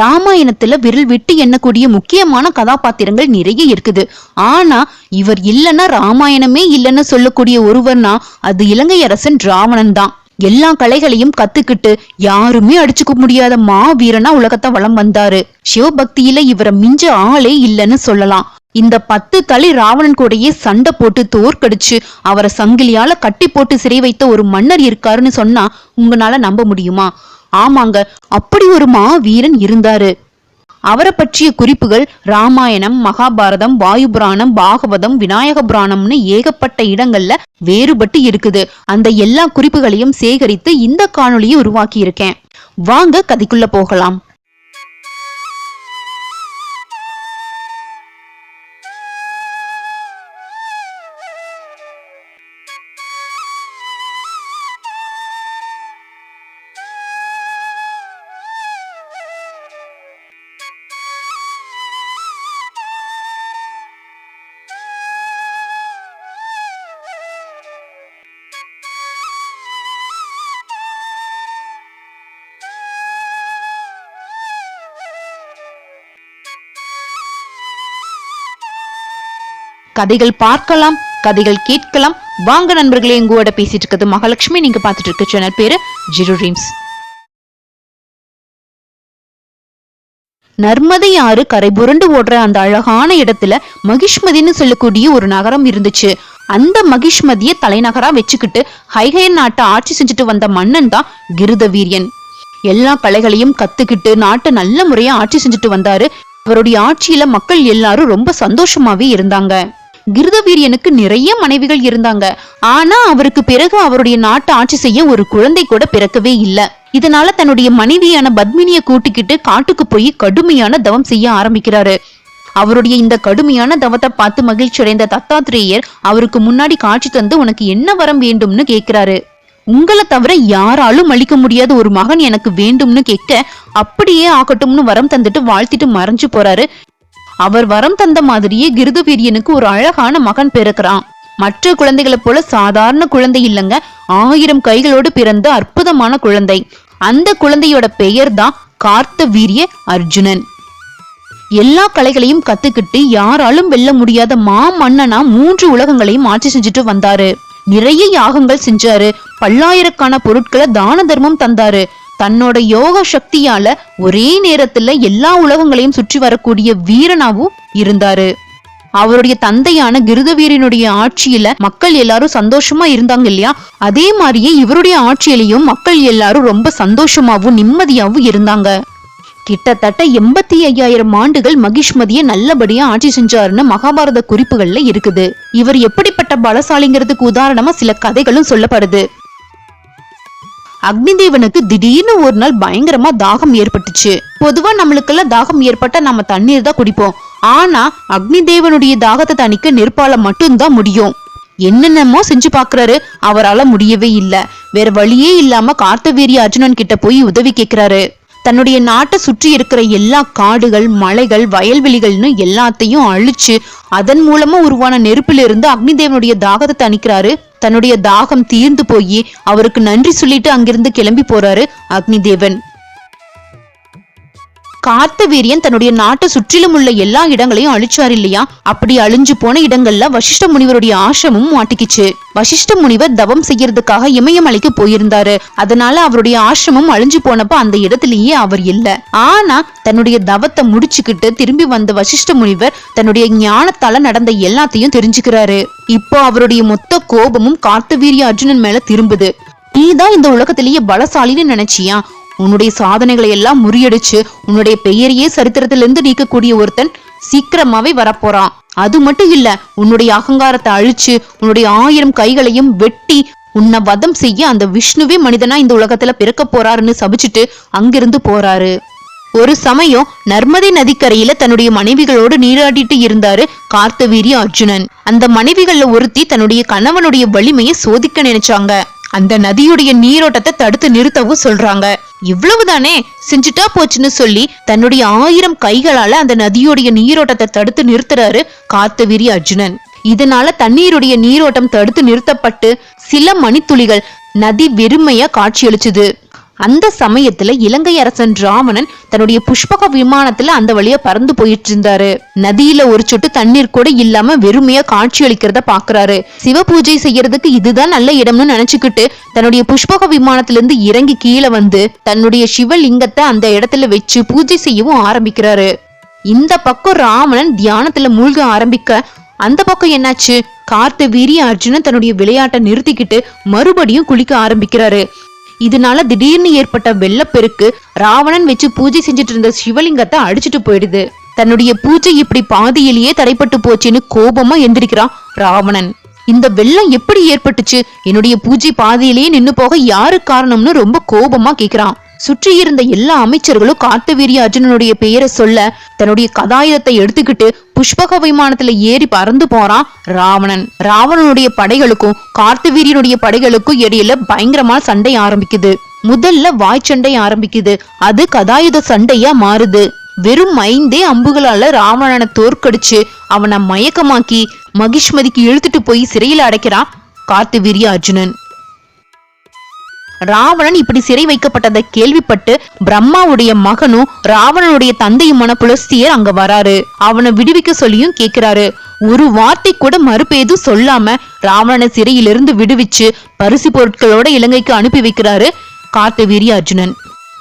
ராமாயணத்துல விரல் விட்டு எண்ணக்கூடிய முக்கியமான கதாபாத்திரங்கள் நிறைய இருக்குது. ஆனா இவர் இல்லைன்னா ராமாயணமே இல்லைன்னு சொல்லக்கூடிய ஒருவர்னா அது இலங்கை அரசன் ராவணன் தான். எல்லா கலைகளையும் கத்துக்கிட்டு யாருமே அடிச்சுக்க முடியாத மாவீரனா உலகத்தை வலம் வந்தாரு. சிவபக்தியில இவரை மிஞ்ச ஆளே இல்லைன்னு சொல்லலாம். இந்த பத்து தலை ராவணன் கூடயே சண்டை போட்டு தோற்கடிச்சு அவரை சங்கிலியால கட்டி போட்டு சிறை வைத்த ஒரு மன்னர் இருக்காருன்னு சொன்னா உங்களால நம்ப முடியுமா? ஆமாங்க அப்படி ஒரு மா வீரன் இருந்தாரு. அவரை பற்றிய குறிப்புகள் ராமாயணம் மகாபாரதம் வாயு புராணம் பாகவதம் விநாயக புராணம்னு ஏகப்பட்ட இடங்கள்ல வேறுபட்டு இருக்குது. அந்த எல்லா குறிப்புகளையும் சேகரித்து இந்த காணொளியை உருவாக்கி இருக்கேன் வாங்க கதைக்குள்ள போகலாம். கதைகள் பார்க்கலாம் கதைகள் கேட்கலாம். வாங்க நண்பர்களே எங்கூட பேசிட்டு இருக்கிறது மகாலட்சுமி. நீங்க பார்த்துட்டு இருக்க சேனல் பேரு ஜிரு ட்ரீம்ஸ். நர்மதை ஆறு கரை புரண்டு ஓடுற அந்த அழகான இடத்துல மகிஷ்மதின்னு சொல்லக்கூடிய ஒரு நகரம் இருந்துச்சு. அந்த மகிஷ்மதியை தலைநகரா வச்சுக்கிட்டு ஹைஹயன் நாட்டை ஆட்சி செஞ்சுட்டு வந்த மன்னன் தான் கிருத வீரியன் எல்லா கலைகளையும் கத்துக்கிட்டு நாட்டை நல்ல முறையா ஆட்சி செஞ்சுட்டு வந்தாரு. அவருடைய ஆட்சியில மக்கள் எல்லாரும் ரொம்ப சந்தோஷமாவே இருந்தாங்க. கிருதவீரியனுக்கு நிறைய மனைவிகள் இருந்தாங்க. ஆனா அவருக்கு பிறகு அவருடைய நாட்டை ஆட்சி செய்ய ஒரு குழந்தை கூட பிறக்கவே இல்ல. இதனால தன்னுடைய மனைவியான பத்மினிய கூட்டிக்கிட்டு காட்டுக்கு போய் கடுமையான தவம் செய்ய ஆரம்பிக்கிறாரு. அவருடைய இந்த கடுமையான தவத்தை பார்த்து மகிழ்ச்சி அடைந்த தத்தாத்திரேயர் அவருக்கு முன்னாடி காட்சி தந்து உனக்கு என்ன வரம் வேண்டும்னு கேக்குறாரு உங்களை தவிர யாராலும் அளிக்க முடியாத ஒரு மகன் எனக்கு வேண்டும்னு கேட்க அப்படியே ஆகட்டும்னு வரம் தந்துட்டு வாழ்த்திட்டு மறைஞ்சு போறாரு. அவர் வரம் தந்த மாதிரியே கிருதுவீரியனுக்கு ஒரு அழகான மகன் பிறக்கிறான். மற்ற குழந்தைகளைப் போல சாதாரண குழந்தை இல்லைங்க. ஆயிரம் கைகளோடு பிறந்த அற்புதமான குழந்தை. அந்த குழந்தையோட பெயர் தான் கார்த்த வீரிய அர்ஜுனன். எல்லா கலைகளையும் கத்துக்கிட்டு யாராலும் வெல்ல முடியாத மா மன்னனா மூன்று உலகங்களையும் ஆட்சி செஞ்சுட்டு வந்தாரு. நிறைய யாகங்கள் செஞ்சாரு. பல்லாயிரக்கான பொருட்களை தான தர்மம் தந்தாரு. தன்னோட யோக சக்தியால ஒரே நேரத்துல எல்லா உலகங்களையும் சுற்றி வரக்கூடிய வீரனாவும் இருந்தாரு. அவருடைய தந்தையான கிருதவீரனுடைய ஆட்சியில மக்கள் எல்லாரும் சந்தோஷமா இருந்தாங்க இல்லையா? அதே மாதிரியே இவருடைய ஆட்சியிலையும் மக்கள் எல்லாரும் ரொம்ப சந்தோஷமாவும் நிம்மதியாவும் இருந்தாங்க. கிட்டத்தட்ட எண்பத்தி ஐயாயிரம் ஆண்டுகள் மகிஷ்மதியை நல்லபடியா ஆட்சி செஞ்சாருன்னு மகாபாரத குறிப்புகள்ல இருக்குது. இவர் எப்படிப்பட்ட பலசாலிங்கிறதுக்கு உதாரணமா சில கதைகளும் சொல்லப்படுது. அக்னி தேவனுக்கு திடீர்னு ஒரு நாள் பயங்கரமா தாகம் ஏற்பட்டுச்சு. பொதுவா நம்மளுக்கெல்லாம் தாகம் ஏற்பட்டா நம்ம தண்ணீர் தான் குடிப்போம். ஆனா அக்னி தேவனுடைய தாகத்தை தணிக்க நெருப்பால மட்டும்தான் முடியும். என்னென்னமோ செஞ்சு பாக்குறாரு அவரால முடியவே இல்ல. வேற வழியே இல்லாம கார்த்தவீரிய அர்ஜுனன் கிட்ட போய் உதவி கேக்குறாரு. தன்னுடைய நாட்டை சுற்றி இருக்கிற எல்லா காடுகள் மலைகள் வயல்வெளிகள்னு எல்லாத்தையும் அழிச்சு அதன் மூலமா உருவான நெருப்பிலிருந்து அக்னி தேவனுடைய தாகத்தை தணிக்கிறாரு தன்னுடைய தாகம் தீர்ந்து போய் அவருக்கு நன்றி சொல்லிட்டு அங்கிருந்து கிளம்பி போறாரு அக்னி தேவன் கார்த்தவீரியன் தன்னுடைய நாட்டை சுற்றிலும் உள்ள எல்லா இடங்களையும் அழிச்சார் இல்லையா? அப்படி அழிஞ்சு போன இடங்கள்ல வசிஷ்ட முனிவருடைய ஆசிரமும் மாட்டிக்கிச்சு. வசிஷ்ட முனிவர் தவம் செய்யறதுக்காக இமயமலைக்கு போயிருந்தாரு. அதனால அவருடைய ஆசிரமம் அழிஞ்சு போனப்ப அந்த இடத்துலயே அவர் இல்ல. ஆனா தன்னுடைய தவத்தை முடிச்சுக்கிட்டு திரும்பி வந்த வசிஷ்ட முனிவர் தன்னுடைய ஞானத்தால நடந்த எல்லாத்தையும் தெரிஞ்சுக்கிறாரு. இப்போ அவருடைய மொத்த கோபமும் கார்த்தவீரிய அர்ஜுனன் மேல திரும்புது. நீதான் இந்த உலகத்திலேயே பலசாலின்னு நினைச்சியா? உன்னுடைய சாதனைகளை எல்லாம் முறியடிச்சு உன்னுடைய பெயரையே சரித்திரத்திலிருந்து நீக்கக்கூடிய ஒருத்தன் சீக்கிரமாவே வரப்போறான். அது மட்டும் இல்ல உன்னுடைய அகங்காரத்தை அழிச்சு உன்னுடைய ஆயிரம் கைகளையும் வெட்டி உன்னை வதம் செய்ய அந்த விஷ்ணுவே மனிதனா இந்த உலகத்துல பிறக்க போறாருன்னு சபிச்சுட்டு அங்கிருந்து போறாரு. ஒரு சமயம் நர்மதை நதிக்கரையில தன்னுடைய மனைவிகளோடு நீராடிட்டு இருந்தாரு கார்த்தவீரிய அர்ஜுனன். அந்த மனைவிகள்ல ஒருத்தி தன்னுடைய கணவனுடைய வலிமையை சோதிக்க நினைச்சாங்க. அந்த நதியுடைய நீரோட்டத்தை தடுத்து நிறுத்தவும் சொல்றாங்க. இவ்வளவுதானே? செஞ்சுட்டா போச்சுன்னு சொல்லி தன்னுடைய ஆயிரம் கைகளால அந்த நதியுடைய நீரோட்டத்தை தடுத்து நிறுத்துறாரு கார்த்தவீரி அர்ஜுனன். இதனால தண்ணீருடைய நீரோட்டம் தடுத்து நிறுத்தப்பட்டு சில மணித்துளிகள் நதி வெறுமையா காட்சியளிச்சுது. அந்த சமயத்துல இலங்கை அரசன் ராவணன் தன்னுடைய புஷ்பக விமானத்துல அந்த வழியா பறந்து போயிட்டு இருந்தாரு நதியில ஒரு சொட்டு தண்ணீர் கூட இல்லாம வெறுமையா காட்சி அளிக்கிறத பாக்குறாரு. சிவ பூஜை செய்யறதுக்கு இதுதான் நல்ல இடம்னு நினைச்சுக்கிட்டு தன்னுடைய புஷ்பக விமானத்துல இருந்து இறங்கி கீழே வந்து தன்னுடைய சிவலிங்கத்தை அந்த இடத்துல வச்சு பூஜை செய்யவும் ஆரம்பிக்கிறாரு. இந்த பக்கம் ராவணன் தியானத்துல மூழ்க ஆரம்பிக்க அந்த பக்கம் என்னாச்சு? கார்த்த வீரிய அர்ஜுனன் தன்னுடைய விளையாட்டை நிறுத்திக்கிட்டு மறுபடியும் குளிக்க ஆரம்பிக்கிறாரு. இதனால திடீர்னு ஏற்பட்ட வெள்ளப்பெருக்கு ராவணன் வச்சு பூஜை செஞ்சுட்டு இருந்த சிவலிங்கத்தை அடிச்சிட்டு போயிடுது. தன்னுடைய பூஜை இப்படி பாதியிலேயே தடைப்பட்டு போச்சுன்னு கோபமா எந்திரிக்கிறான் ராவணன். இந்த வெள்ளம் எப்படி ஏற்பட்டுச்சு? என்னுடைய பூஜை பாதியிலேயே நின்னு போக யாரு காரணம்னு ரொம்ப கோபமா கேக்குறான் சுற்றி இருந்த எல்லா அமைச்சர்களும் கார்த்தவீரிய அர்ஜுனனுடைய பெயரை சொல்ல தன்னுடைய கதாயுதத்தை எடுத்துக்கிட்டு புஷ்பக விமானத்துல ஏறி பறந்து போறான் ராவணன். ராவணனுடைய படைகளுக்கும் கார்த்தவீரியனுடைய படைகளுக்கும் இடையில பயங்கரமா சண்டை ஆரம்பிக்குது. முதல்ல சண்டை ஆரம்பிக்குது. அது கதாயுத சண்டையா மாறுது. வெறும் ஐந்தே அம்புகளால ராவணனை தோற்கடிச்சு அவனை மயக்கமாக்கி மகிஷ்மதிக்கு இழுத்துட்டு போய் சிறையில் அடைக்கிறான் கார்த்தவீரிய அர்ஜுனன். ராவணன் இப்படி சிறை வைக்கப்பட்டதை கேள்விப்பட்டு பிரம்மாவுடைய மகனும் ராவணனுடைய தந்தையுமான புலஸ்தியர் அங்க வராரு. அவனை விடுவிக்க சொல்லியும் கேக்குறாரு ஒரு வார்த்தை கூட மறுப்பு எதுவும் சொல்லாம ராவணனை சிறையிலிருந்து விடுவிச்சு பரிசு பொருட்களோட இலங்கைக்கு அனுப்பி வைக்கிறாரு கார்த்தவீரி அர்ஜுனன்.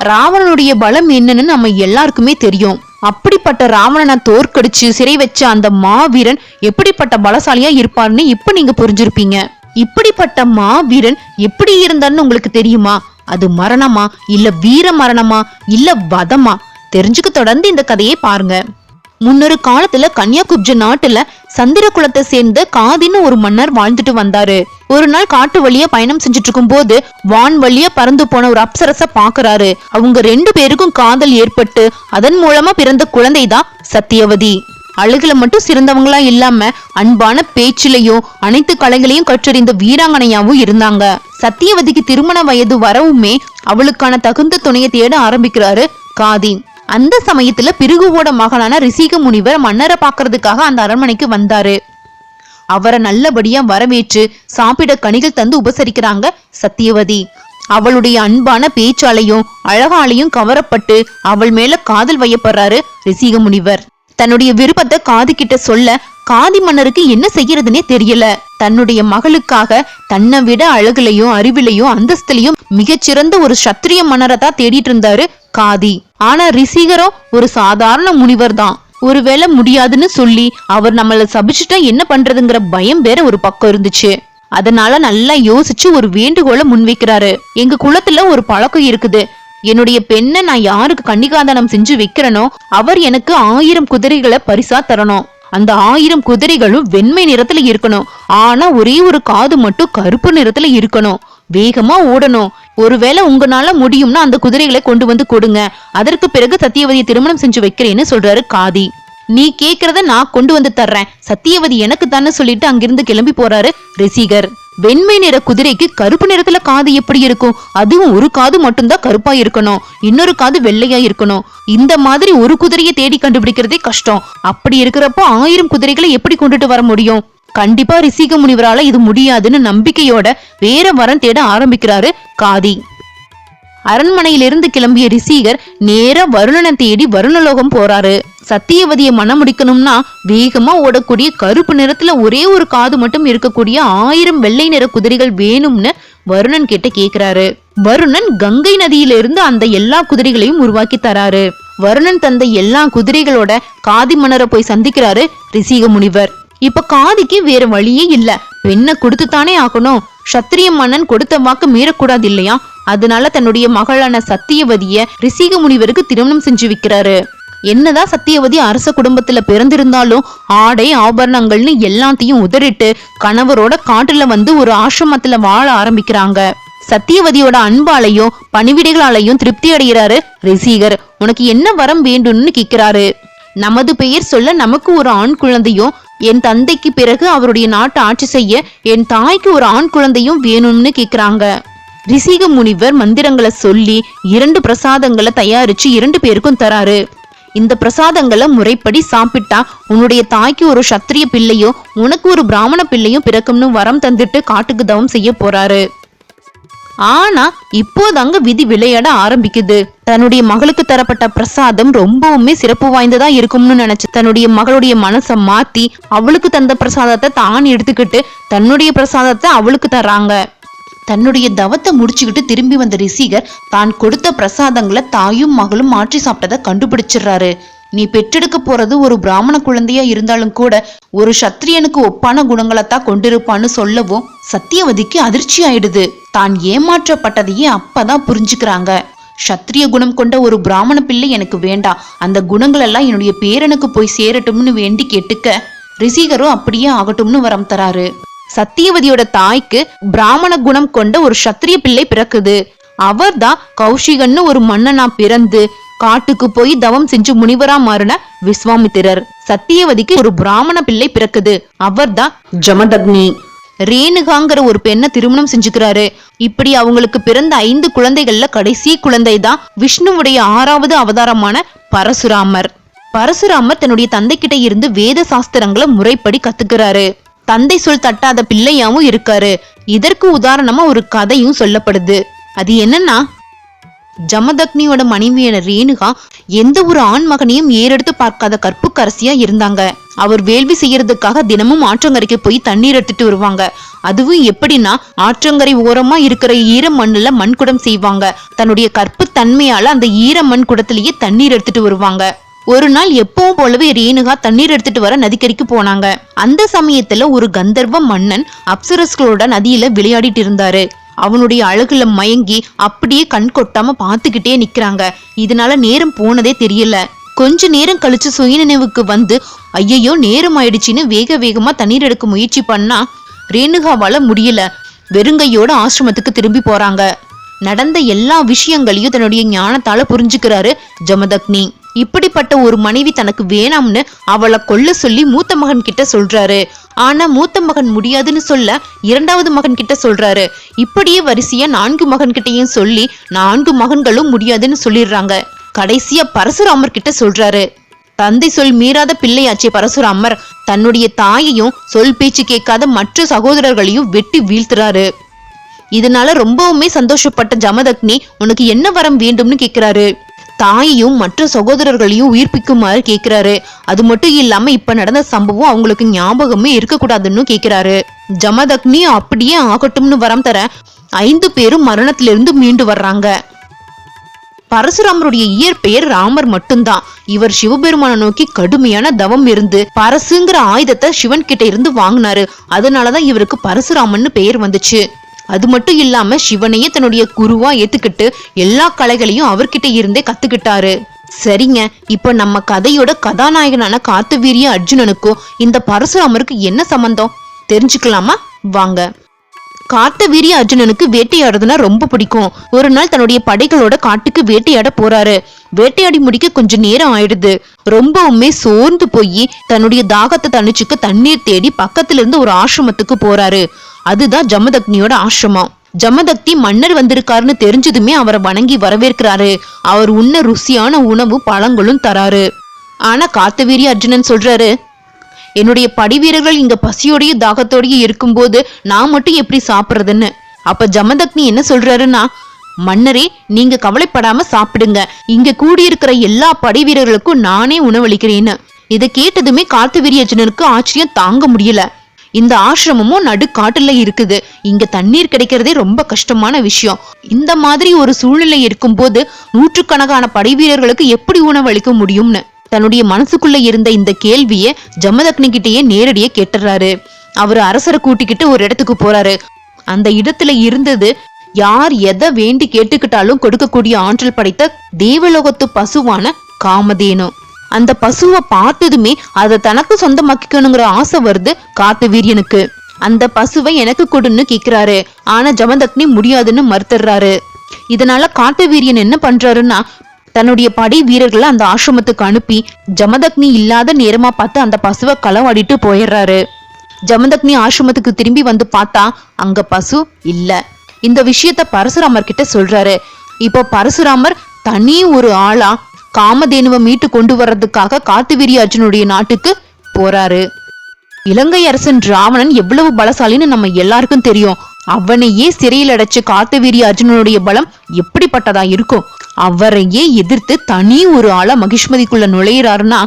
ராவணனுடைய பலம் என்னன்னு நம்ம எல்லாருக்குமே தெரியும். அப்படிப்பட்ட ராவணனை தோற்கடிச்சு சிறை வச்ச அந்த மாவீரன் எப்படிப்பட்ட பலசாலியா இருப்பார்னு இப்ப நீங்க புரிஞ்சிருப்பீங்க. இப்படிப்பட்ட மாவீரன் எப்படி இருந்தான்னு உங்களுக்கு தெரியுமா? அது மரணமா? இல்ல வீர மரணமா? இல்ல வதமா? தெரிஞ்சுக்க தொடர்ந்து இந்த கதையை பாருங்க. முன்னொரு காலத்துல கன்னியாகுப்ஜ நாட்டுல சந்திர குலத்தை சேர்ந்த காதின்னு ஒரு மன்னர் வாழ்ந்துட்டு வந்தாரு. ஒரு நாள் காட்டு வழியா பயணம் செஞ்சுட்டு இருக்கும் போது வான் வழியா பறந்து போன ஒரு அப்சரச பாக்குறாரு. அவங்க ரெண்டு பேருக்கும் காதல் ஏற்பட்டு அதன் மூலமா பிறந்த குழந்தை தான் சத்தியவதி அழகுல மட்டும் சிறந்தவங்களா இல்லாம அன்பான பேச்சிலையும் அனைத்து கலைகளையும் கற்றறிந்த வீராங்கனையாவும் இருந்தாங்க. சத்தியவதிக்கு திருமண வயது வரவுமே அவளுக்கான தகுந்த துணையை தேட ஆரம்பிக்கிறாரு காதி அந்த சமயத்துல பிருகுவோட மகனான ரிஷிக முனிவர் மன்னரை பாக்குறதுக்காக அந்த அரண்மனைக்கு வந்தாரு. அவரை நல்லபடியா வரவேற்று சாப்பிட கனிகள் தந்து உபசரிக்கிறாங்க சத்தியவதி. அவளுடைய அன்பான பேச்சாலையும் அழகாலையும் கவரப்பட்டு அவள் மேல காதல் வயப்படுறாரு ரிஷிக முனிவர். தன்னுடைய விருப்பத்தை காது கிட்ட சொல்ல காதி மன்னருக்கு என்ன செய்யறதுனே தெரியல. தன்னுடைய மகளுக்காக தன்னை விட அழகுலையும் அறிவிலையும் அந்தஸ்திலையும் மிகச்சிறந்த ஒரு சத்திரிய மன்னரை தான் தேடிட்டு இருந்தாரு காதி. ஆனா ரிஷிகரோ ஒரு சாதாரண முனிவர் தான் ஒருவேளை முடியாதுன்னு சொல்லி அவர் நம்மள சபிச்சுட்டா என்ன பண்றதுங்கிற பயம் வேற ஒரு பக்கம் இருந்துச்சு. அதனால நல்லா யோசிச்சு ஒரு வேண்டுகோளை முன்வைக்கிறாரு. எங்க குளத்துல ஒரு பழக்கம் இருக்குது. என்னுடைய பெண்ணை நான் யாருக்கு கன்னிகாதானம் செஞ்சு வைக்கிறனோ அவர் எனக்கு ஆயிரம் குதிரைகளை பரிசா தரணும். அந்த ஆயிரம் குதிரைகளும் வெண்மை நிறத்துல இருக்கணும். ஆனா ஒரே ஒரு காது மட்டும் கருப்பு நிறத்துல இருக்கணும். வேகமா ஓடணும். ஒருவேளை உங்களால முடியும்னா அந்த குதிரைகளை கொண்டு வந்து கொடுங்க. அதற்கு பிறகு சத்தியவதியை திருமணம் செஞ்சு வைக்கிறேன்னு சொல்றாரு காதி. நீ கேக்குறத நான் கொண்டு வந்து தர்றேன். சத்தியவதி எனக்கு தானே சொல்லிட்டு அங்கிருந்து கிளம்பி போறாரு ரிசிகர் வெண்மை நிற குதிரைக்கு கருப்பு நிறத்துல காது எப்படி இருக்கும்? அதுவும் ஒரு காது மட்டும்தான் கருப்பா இருக்கணும். இன்னொரு காது வெள்ளையா இருக்கணும். இந்த மாதிரி ஒரு குதிரையை தேடி கண்டுபிடிக்கிறதே கஷ்டம். அப்படி இருக்கிறப்போ ஆயிரம் குதிரைகளை எப்படி கொண்டுட்டு வர முடியும்? கண்டிப்பா ரிசிக முனிவரால இது முடியாதுன்னு நம்பிக்கையோட வேற வரம் தேட ஆரம்பிக்கிறாரு காதி. அரண்மனையிலிருந்து கிளம்பிய ரிசீகர் நேர வருணனை தேடி வருணலோகம் போறாரு. சத்தியவதியை மனம் முடிக்கணும்னா வேகமா ஓடக்கூடிய கருப்பு நிறத்துல ஒரே ஒரு காது மட்டும் இருக்கக்கூடிய ஆயிரம் வெள்ளை நிற குதிரைகள் வேணும்னு வருணன் கிட்ட கேக்குறாரு. வருணன் கங்கை நதியிலிருந்து அந்த எல்லா குதிரைகளையும் உருவாக்கி தராரு. வருணன் தந்த எல்லா குதிரைகளோட காதி மன்னரை போய் சந்திக்கிறாரு ரிசீக முனிவர். இப்ப காதிக்கு வேற வழியே இல்ல. பெண்ணை கொடுத்துத்தானே ஆகணும். சத்திரிய மன்னன் கொடுத்த வாக்கு மீறக்கூடாது இல்லையா? அதனால தன்னுடைய மகளான சத்தியவதிய ரிசீக முனிவருக்கு திருமணம் செஞ்சு வைக்கிறாரு. என்னதான் சத்தியவதி அரச குடும்பத்துல பிறந்திருந்தாலும் ஆடை ஆபரணங்கள்னு எல்லாத்தையும் உதறிட்டு கணவரோட காட்டுல வந்து ஒரு ஆசிரமத்துல வாழ ஆரம்பிக்கிறாங்க. சத்தியவதியோட அன்பாலையும் பணிவிடைகளாலையும் திருப்தி அடைகிறாரு ரிசீகர் உனக்கு என்ன வரம் வேண்டும்னு கேக்குறாரு நமது பெயர் சொல்ல நமக்கு ஒரு ஆண் குழந்தையும் என் தந்தைக்கு பிறகு அவருடைய நாட்டை ஆட்சி செய்ய என் தாய்க்கு ஒரு ஆண் குழந்தையும் வேணும்னு கேக்குறாங்க ரிசிக முனிவர் மந்திரங்களை சொல்லி இரண்டு பிரசாதங்களை தயாரிச்சு இரண்டு பேருக்கும் தராரு. இந்த பிரசாதங்களை முறைப்படி சாப்பிட்டா உன்னுடைய தாய்க்கு ஒரு சத்திரிய பிள்ளையும் உனக்கு ஒரு பிராமண பிள்ளையும் பிறக்கும்னு வரம் தந்துட்டு காட்டுக்கு தவம் செய்ய போறாரு. ஆனா இப்போதாங்க விதி விளையாட ஆரம்பிக்குது. தன்னுடைய மகளுக்கு தரப்பட்ட பிரசாதம் ரொம்பவுமே சிறப்பு வாய்ந்ததா இருக்கும்னு நினைச்சு தன்னுடைய மகளுடைய மனசை மாத்தி அவளுக்கு தந்த பிரசாதத்தை தான் எடுத்துக்கிட்டு தன்னுடைய பிரசாதத்தை அவளுக்கு தர்றாங்க தன்னுடைய தவத்தை முடிச்சுக்கிட்டு திரும்பி வந்த ரிசிகர் தான் கொடுத்த பிரசாதங்களை தாயும் மகளும் மாற்றி சாப்பிட்டதை கண்டுபிடிச்சிடுறாரு. நீ பெற்றெடுக்க போறது ஒரு பிராமண குழந்தையா இருந்தாலும் கூட ஒரு சத்திரியனுக்கு ஒப்பான குணங்களைத்தான் கொண்டிருப்பான்னு சொல்லவும் சத்தியவதிக்கு அதிர்ச்சி ஆயிடுது. தான் ஏமாற்றப்பட்டதையே அப்பதான் புரிஞ்சுக்கிறாங்க. சத்திரிய குணம் கொண்ட ஒரு பிராமண பிள்ளை எனக்கு வேண்டாம். அந்த குணங்கள் எல்லாம் என்னுடைய பேரனுக்கு போய் சேரட்டும்னு வேண்டி கேட்டுக்க ரிசிகரும் அப்படியே ஆகட்டும்னு வரம் தராரு. சத்தியவதியோட தாய்க்கு பிராமண குணம் கொண்ட ஒரு சத்திரிய பிள்ளை பிறக்குது. அவர்தான் கௌஷிகன்னு ஒரு மன்னனா பிறந்து காட்டுக்கு போய் தவம் செஞ்சு முனிவரா மாறின விஸ்வாமித்திரர். சத்தியவதிக்கு ஒரு பிராமண பிள்ளை பிறக்குது. அவர்தான் ஜமதக்னி. ரேணுகாங்கிற ஒரு பெண்ணை திருமணம் செஞ்சுக்கிறாரு. இப்படி அவங்களுக்கு பிறந்த ஐந்து குழந்தைகள்ல கடைசி குழந்தை தான் விஷ்ணுவுடைய ஆறாவது அவதாரமான பரசுராமர். பரசுராமர் தன்னுடைய தந்தை கிட்ட இருந்து வேத சாஸ்திரங்களை முறைப்படி கத்துக்கிறாரு. தந்தை சொல் தட்டாத பிள்ளையாவும் இருக்காரு. இதற்கு உதாரணமா ஒரு கதையும் சொல்லப்படுது. அது என்னன்னா ஜமதக்னியோட மனைவியான ரேணுகா எந்த ஒரு ஆண் மகனையும் ஏறெடுத்து பார்க்காத கற்புக்கரசியா இருந்தாங்க. அவர் வேள்வி செய்யறதுக்காக தினமும் ஆற்றங்கரைக்கு போய் தண்ணீர் எடுத்துட்டு வருவாங்க. அதுவும் எப்படின்னா ஆற்றங்கரை ஓரமா இருக்கிற ஈர மண்ணுல மண்குடம் செய்வாங்க. தன்னுடைய கற்பு தன்மையால அந்த ஈர மண் குடத்திலேயே தண்ணீர் எடுத்துட்டு வருவாங்க. ஒரு நாள் எப்பவும் போலவே ரேணுகா தண்ணீர் எடுத்துட்டு வர நதிக்கரைக்கு போனாங்க. அந்த சமயத்துல ஒரு கந்தர்வ மன்னன் அப்சரஸ்களோட நதியில விளையாடிட்டு இருந்தாரு. அவனுடைய அழகுல மயங்கி அப்படியே கண் கொட்டாம பாத்துக்கிட்டே நிக்கிறாங்க. இதனால நேரம் போனதே தெரியல. கொஞ்ச நேரம் கழிச்சு சுயநினைவுக்கு வந்து ஐயையோ நேரம் ஆயிடுச்சுன்னு வேக வேகமா தண்ணீர் எடுக்க முயற்சி பண்ணா ரேணுகாவால முடியல. வெறுங்கையோட ஆசிரமத்துக்கு திரும்பி போறாங்க. நடந்த எல்லா விஷயங்களையும் தன்னுடைய ஞானத்தால புரிஞ்சுக்கிறாரு ஜமதக்னி. இப்படிப்பட்ட ஒரு மனைவி தனக்கு வேணாம்னு அவளை கொல்ல சொல்லி மூத்த மகன் கிட்ட சொல்றாரு. ஆனா மூத்த மகன் முடியாதுன்னு சொல்ல இரண்டாவது மகன் கிட்ட சொல்றாரு. இப்படியே வரிசையா நான்கு மகன் கிட்டையும் சொல்லி நான்கு மகன்களும் முடியாதுன்னு சொல்லிடுறாங்க. கடைசியா பரசுராமர் கிட்ட சொல்றாரு. தந்தை சொல் மீறாத பிள்ளையாச்சே பரசுராமர். தன்னுடைய தாயையும் சொல் பேச்சு கேட்காத மற்ற சகோதரர்களையும் வெட்டி வீழ்த்துறாரு. இதனால ரொம்பவுமே சந்தோஷப்பட்ட ஜமதக்னி உனக்கு என்ன வரம் வேண்டும்னு கேக்குறாரு தாயையும் மற்ற சகோதரர்களையும் உயிர்ப்பிக்குமாறு கேட்கிறாரு. அது மட்டும் இல்லாம இப்ப நடந்த சம்பவம் அவங்களுக்கு ஞாபகமே இருக்கக்கூடாதுன்னு கேட்கிறாரு. ஜமதக்னி அப்படியே ஆகட்டும்னு வரம் தர ஐந்து பேரும் மரணத்திலிருந்து மீண்டு வர்றாங்க. பரசுராமருடைய இயற்பெயர் ராமர் மட்டும்தான். இவர் சிவபெருமான நோக்கி கடுமையான தவம் இருந்து பரசுங்கிற ஆயுதத்தை சிவன் கிட்ட இருந்து வாங்கினாரு. அதனாலதான் இவருக்கு பரசுராமன்னு பெயர் வந்துச்சு. அது மட்டும் இல்லாம சிவனையே தன்னுடைய குருவா ஏத்துக்கிட்டு எல்லா கலைகளையும் அவர்கிட்ட இருந்தே கத்துக்கிட்டாரு. சரிங்க இப்ப நம்ம கதையோட கதாநாயகனான காத்துவீரிய அர்ஜுனனுக்கும் இந்த பரசுராமருக்கு என்ன சம்பந்தம்? தெரிஞ்சுக்கலாமா? வாங்க. காட்டுவீரிய அர்ஜுனனுக்கு வேட்டையாடுறதுனா ரொம்ப பிடிக்கும். ஒரு நாள் தன்னுடைய படைகளோட காட்டுக்கு வேட்டையாட போறாரு. வேட்டையாடி முடிக்க கொஞ்சம் நேரம் ஆயிடுது. ரொம்பவுமே சோர்ந்து போய் தன்னுடைய தாகத்தை தணிச்சுக்க தண்ணீர் தேடி பக்கத்துல இருந்து ஒரு ஆசிரமத்துக்கு போறாரு. அதுதான் ஜமதக்னியோட ஆசிரமம். ஜமதக்தி மன்னர் வந்திருக்காருன்னு தெரிஞ்சதுமே அவரை வணங்கி வரவேற்கிறாரு. அவர் உண்ண ருசியான உணவு பழங்களும் தராரு. ஆனா காத்தவீரி அர்ஜுனன் சொல்றாரு என்னுடைய படைவீரர்கள் இங்க பசியோடையும் தாகத்தோடய இருக்கும்போது நான் மட்டும் எப்படி சாப்பிட்றதுன்னு? அப்ப ஜமதக்னி என்ன சொல்றாருன்னா மன்னரே நீங்க கவலைப்படாம சாப்பிடுங்க. இங்க கூடியிருக்கிற எல்லா படை வீரர்களுக்கும் நானே உணவளிக்கிறேன்னு. இதை கேட்டதுமே கார்த்தவீரியர்ஜுனனுக்கு ஆச்சரியம் தாங்க முடியல. இந்த ஆசிரமமும் நடுக்காட்டுல இருக்குது. இங்க தண்ணீர் கிடைக்கிறதே ரொம்ப கஷ்டமான விஷயம். இந்த மாதிரி ஒரு சூழ்நிலை இருக்கும்போது நூற்றுக்கணக்கான படை வீரர்களுக்கு எப்படி உணவளிக்க முடியும்னு? தன்னுடைய மனசுக்குள்ள இருந்த இந்த கேள்வியை ஜமதக்னி கிட்டேயே நேரடியே கேட்டுறாரு. அவர் அரசரை கூட்டிக்கிட்டு ஒரு இடத்துக்கு போறாரு. அந்த இடத்துல இருந்தது யார் எதை வேண்டி கேட்டுக்கிட்டாலும் கொடுக்கக்கூடிய ஆற்றல் படைத்த தேவலோகத்து பசுவான காமதேனு. அந்த பசுவை பார்த்ததுமே அதை தனக்கு சொந்தமாக்கிக்கணுங்கிற ஆசை வருது காத்து வீரியனுக்கு. அந்த பசுவை எனக்கு கொடுன்னு கேக்குறாரு. ஆனா ஜமதக்னி முடியாதுன்னு மறுத்துறாரு இதனால காட்டு வீரியன் என்ன பண்றாருன்னா தன்னுடைய படை வீரர்களை அந்த ஆசிரமத்துக்கு அனுப்பி ஜமதக்னி இல்லாத நேரமா பார்த்து அந்த பசுவை களவாடிட்டு போயிடுறாரு. ஜமதக்னி ஆசிரமத்துக்கு திரும்பி வந்து பார்த்தா அங்க பசு இல்ல. இந்த விஷயத்த பரசுராமர் கிட்ட சொல்றாரு. இப்போ பரசுராமர் தனி ஒரு ஆளா காமதேனுவை மீட்டு கொண்டு வர்றதுக்காக காத்துவீரி அர்ஜுனுடைய நாட்டுக்கு போறாரு. இலங்கை அரசன் ராவணன் எவ்வளவு பலசாலின்னு நம்ம எல்லாருக்கும் தெரியும். அவனையே சிறையில் அடைச்ச கார்த்தவீரி அர்ஜுனனுடைய பலம் எப்படிப்பட்டதா இருக்கும்? அவரையே எதிர்த்து தனி ஒரு ஆளா மகிஷ்மதிக்குள்ள நுழையிறாருன்னா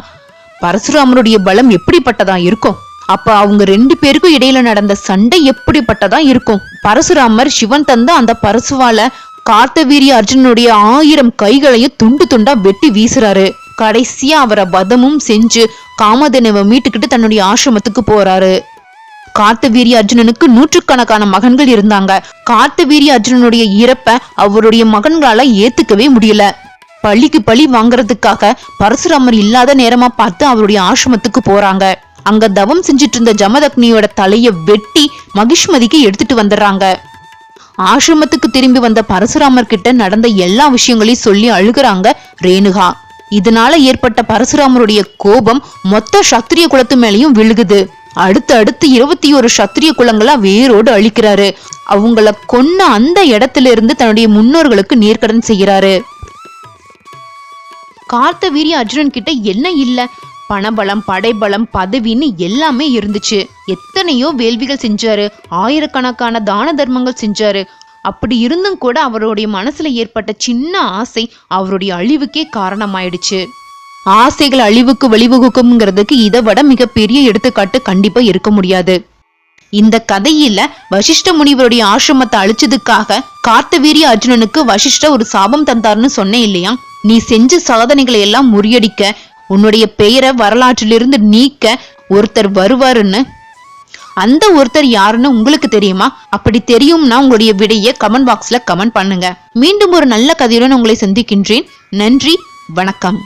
பரசுராமருடைய பலம் எப்படிப்பட்டதா இருக்கும்? அப்ப அவங்க ரெண்டு பேருக்கும் இடையில நடந்த சண்டை எப்படிப்பட்டதா இருக்கும்? பரசுராமர் சிவன் தந்த அந்த பரசுவால கார்த்தவீரிய அர்ஜுனனுடைய ஆயிரம் கைகளையும் துண்டு துண்டா வெட்டி வீசுறாரு. கடைசியா அவரை வதமும் செஞ்சு காமதேனுவை மீட்டுக்கிட்டு தன்னுடைய ஆசிரமத்துக்கு போறாரு. கார்த்தவீரிய அர்ஜுனனுக்கு நூற்றுக்கணக்கான மகன்கள் இருந்தாங்க. கார்த்தவீரிய அர்ஜுனனுடைய இறப்ப அவருடைய மகன்களால ஏத்துக்கவே முடியல. பழிக்கு பழி வாங்குறதுக்காக பரசுராமர் இல்லாத நேரமா பார்த்து அவருடைய ஆசிரமத்துக்கு போறாங்க. அங்க தவம் செஞ்சிட்டு இருந்த ஜமதக்னியோட தலைய வெட்டி மகிஷ்மதிக்கு எடுத்துட்டு வந்துடுறாங்க. ஆசிரமத்துக்கு திரும்பி வந்த பரசுராமர் கிட்ட நடந்த எல்லா விஷயங்களையும் சொல்லி அழுகுறாங்க ரேணுகா. இதனால ஏற்பட்ட பரசுராமருடைய கோபம் மொத்த சத்திரிய குலத்து மேலயும் விழுகுது. அடுத்து அடுத்து இருபத்தி ஒரு சத்திரிய குலங்களா வேரோடு அழிக்கிறாரு. அவங்கள கொன்ன அந்த இடத்துல இருந்து தன்னுடைய முன்னோர்களுக்கு நேர்கடன் செய்யறாரு கார்த்தவீரிய அர்ஜுனன் கிட்ட என்ன இல்ல? பணபலம் படைபலம் பதவின்னு எல்லாமே இருந்துச்சு. எத்தனையோ வேள்விகள் செஞ்சாரு. ஆயிரக்கணக்கான தான தர்மங்கள் செஞ்சாரு. அப்படி இருந்தும் கூட அவருடைய மனசுல ஏற்பட்ட சின்ன ஆசை அவருடைய அழிவுக்கே காரணமாயிடுச்சு. ஆசைகள் அழிவுக்கு வழிவகுக்கும்ங்கிறதுக்கு இதை விட மிகப்பெரிய எடுத்துக்காட்டு கண்டிப்பா இருக்க முடியாது. இந்த கதையில வசிஷ்ட முனிவருடைய ஆசிரமத்தை அழிச்சதுக்காக கார்த்தவீரிய அர்ஜுனனுக்கு வசிஷ்ட ஒரு சாபம் தந்தாருன்னு சொன்னேன் இல்லையா? நீ செஞ்ச சாதனைகளை எல்லாம் முறியடிக்க உன்னுடைய பெயரை வரலாற்றிலிருந்து நீக்க ஒருத்தர் வருவாருன்னு? அந்த ஒருத்தர் யாருன்னு உங்களுக்கு தெரியுமா? அப்படி தெரியும்னா உங்களுடைய விடையை கமெண்ட் பாக்ஸ்ல கமெண்ட் பண்ணுங்க. மீண்டும் ஒரு நல்ல கதையுடன் உங்களை சந்திக்கின்றேன். நன்றி வணக்கம்.